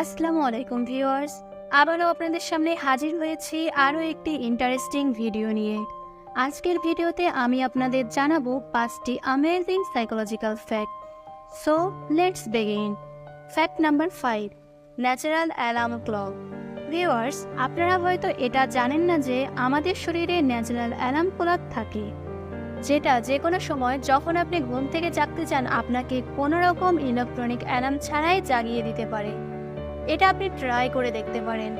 আসসালামু আলাইকুম ভিউয়ার্স। আবারও আপনাদের সামনে হাজির হয়েছি আরও একটি ইন্টারেস্টিং ভিডিও নিয়ে। আজকের ভিডিওতে আমি আপনাদের জানাব পাঁচটি amazing psychological fact so let's begin fact number five natural alarm clock viewers, আপনারা হয়তো এটা জানেন না যে আমাদের শরীরে ন্যাচারাল অ্যালার্ম ক্লক থাকে। যেটা যে কোনো সময় যখন আপনি ঘুম থেকে জাগতে চান, আপনাকে কোনো রকম ইলেকট্রনিক অ্যালার্ম ছাড়াই জাগিয়ে দিতে পারে। এটা আপনি ট্রাই করে দেখতে পারেন।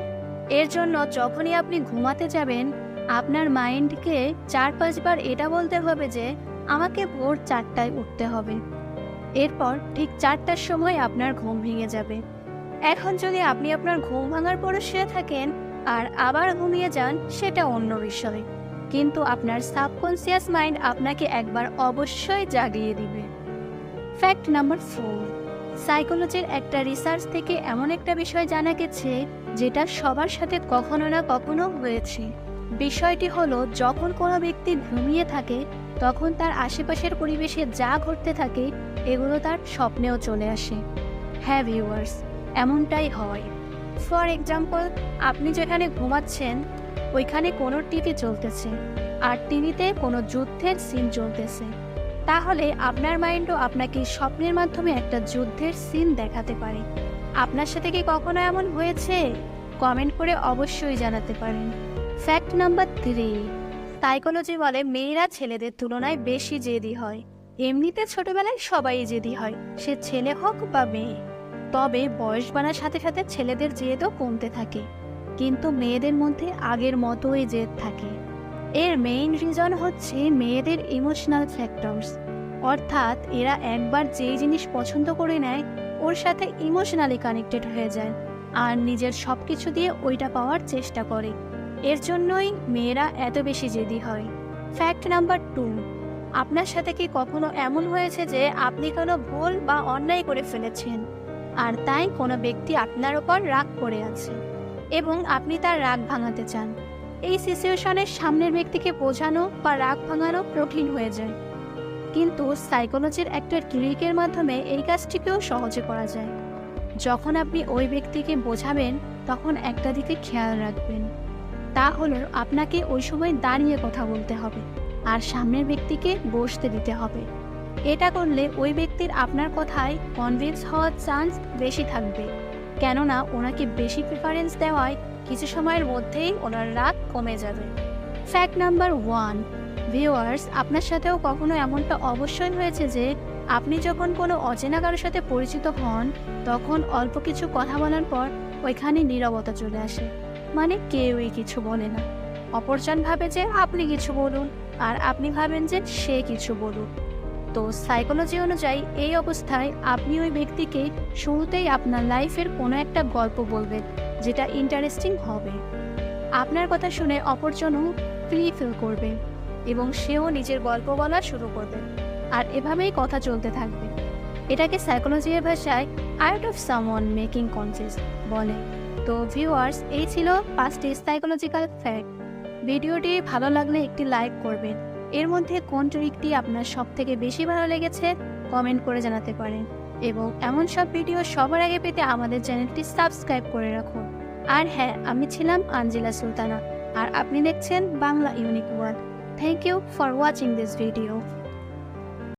এর জন্য যখনই আপনি ঘুমাতে যাবেন, আপনার মাইন্ডকে চার পাঁচবার এটা বলতে হবে যে, আমাকে ভোর চারটায় উঠতে হবে। এরপর ঠিক চারটার সময় আপনার ঘুম ভেঙে যাবে। এখন যদি আপনি আপনার ঘুম ভাঙার পরে শুয়ে থাকেন আর আবার ঘুমিয়ে যান, সেটা অন্য বিষয়। কিন্তু আপনার সাবকনসিয়াস মাইন্ড আপনাকে একবার অবশ্যই জাগিয়ে দিবে। ফ্যাক্ট নাম্বার ফোর সাইকোলজির একটা রিসার্চ থেকে এমন একটা বিষয় জানা গেছে, যেটা সবার সাথে কখনো না কখনো হয়েছে। বিষয়টি হলো, যখন কোনো ব্যক্তি ঘুমিয়ে থাকে, তখন তার আশেপাশের পরিবেশে যা ঘটতে থাকে, এগুলো তার স্বপ্নেও চলে আসে। হ্যাঁ ভিউয়ার্স এমনটাই হয়। ফর এক্সাম্পল আপনি যেখানে ঘুমাচ্ছেন, ওইখানে কোনো টিভি চলতেছে, আর টিভিতে কোনো যুদ্ধের সিন চলতেছে। তাহলে আপনার মাইন্ডও আপনাকে স্বপ্নের মাধ্যমে একটা যুদ্ধের সিন দেখাতে পারে। আপনার সাথে কি কখনো এমন হয়েছে? কমেন্ট করে অবশ্যই জানাতে পারেন। ফ্যাক্ট নাম্বার থ্রি সাইকোলজি বলে মেয়েরা ছেলেদের তুলনায় বেশি জেদি হয়। এমনিতে ছোটবেলায় সবাই জেদি হয়, সে ছেলে হোক বা মেয়ে। তবে বয়স বাড়ার সাথে সাথে ছেলেদের জেদও কমতে থাকে। কিন্তু মেয়েদের মধ্যে আগের মতোই জেদ থাকে। এর মেইন রিজন হচ্ছে মেয়েদের ইমোশনাল ফ্যাক্টরস অর্থাৎ এরা একবার যেই জিনিস পছন্দ করে নেয়, ওর সাথে ইমোশনালি কানেক্টেড হয়ে যায় আর নিজের সব কিছু দিয়ে ওইটা পাওয়ার চেষ্টা করে। এর জন্যই মেয়েরা এত বেশি জেদি হয়। ফ্যাক্ট নাম্বার টু আপনার সাথে কি কখনো এমন হয়েছে যে আপনি কোনো ভুল বা অন্যায় করে ফেলেছেন আর তাই কোনো ব্যক্তি আপনার ওপর রাগ করে আছে এবং আপনি তার রাগ ভাঙাতে চান? এই সিচুয়েশনের সামনের ব্যক্তিকে বোঝানো বা রাগ ভাঙানো কঠিন হয়ে যায়। কিন্তু সাইকোলজির একটা ট্রিকের মাধ্যমে এই কাজটিকেও সহজে করা যায়। যখন আপনি ওই ব্যক্তিকে বোঝাবেন, তখন একটা দিকে খেয়াল রাখবেন। তা হলো আপনাকে ওই সময় দাঁড়িয়ে কথা বলতে হবে আর সামনের ব্যক্তিকে বসতে দিতে হবে। এটা করলে ওই ব্যক্তির আপনার কথায় কনভিন্স হওয়ার চান্স বেশি থাকবে। কেননা ওনাকে বেশি প্রিফারেন্স দেওয়ায় কিছু সময়ের মধ্যেই ওনার রাগ কমে যাবে। ফ্যাক্ট নাম্বার ওয়ান ভিউয়ার্স আপনার সাথেও কখনো এমনটা অবশ্যই হয়েছে যে আপনি যখন কোনো অচেনা কারোর সাথে পরিচিত হন, তখন অল্প কিছু কথা বলার পর ওইখানে নীরবতা চলে আসে। মানে কেউই কিছু বলে না। অপরজন ভাবে যে আপনি কিছু বলুন, আর আপনি ভাবেন যে সে কিছু বলুন তো সাইকোলজি অনুযায়ী এই অবস্থায় আপনি ওই ব্যক্তিকে শুরুতেই আপনার লাইফের কোনো একটা গল্প বলবেন, যেটা ইন্টারেস্টিং হবে। আপনার কথা শুনে অপরজনও ফ্রি ফিল করবে এবং সেও নিজের গল্প বলা শুরু করবে। আর এভাবেই কথা চলতে থাকবে। এটাকে সাইকোলজির ভাষায় art of someone making conscious বলে। তো ভিউয়ার্স এই ছিল পাঁচটি সাইকোলজিক্যাল ফ্যাক্ট ভিডিওটি ভালো লাগলে একটি লাইক করবেন। এর মধ্যে কোন ট্রিকটি আপনার সব থেকে বেশি ভালো লেগেছে কমেন্ট করে জানাতে পারেন। এবং এমন সব ভিডিও সবার আগে পেতে আমাদের চ্যানেলটি সাবস্ক্রাইব করে রাখুন। আর হ্যাঁ আমি ছিলাম আঞ্জিলা সুলতানা, আর আপনি দেখছেন Bangla unique world. Thank you for watching this video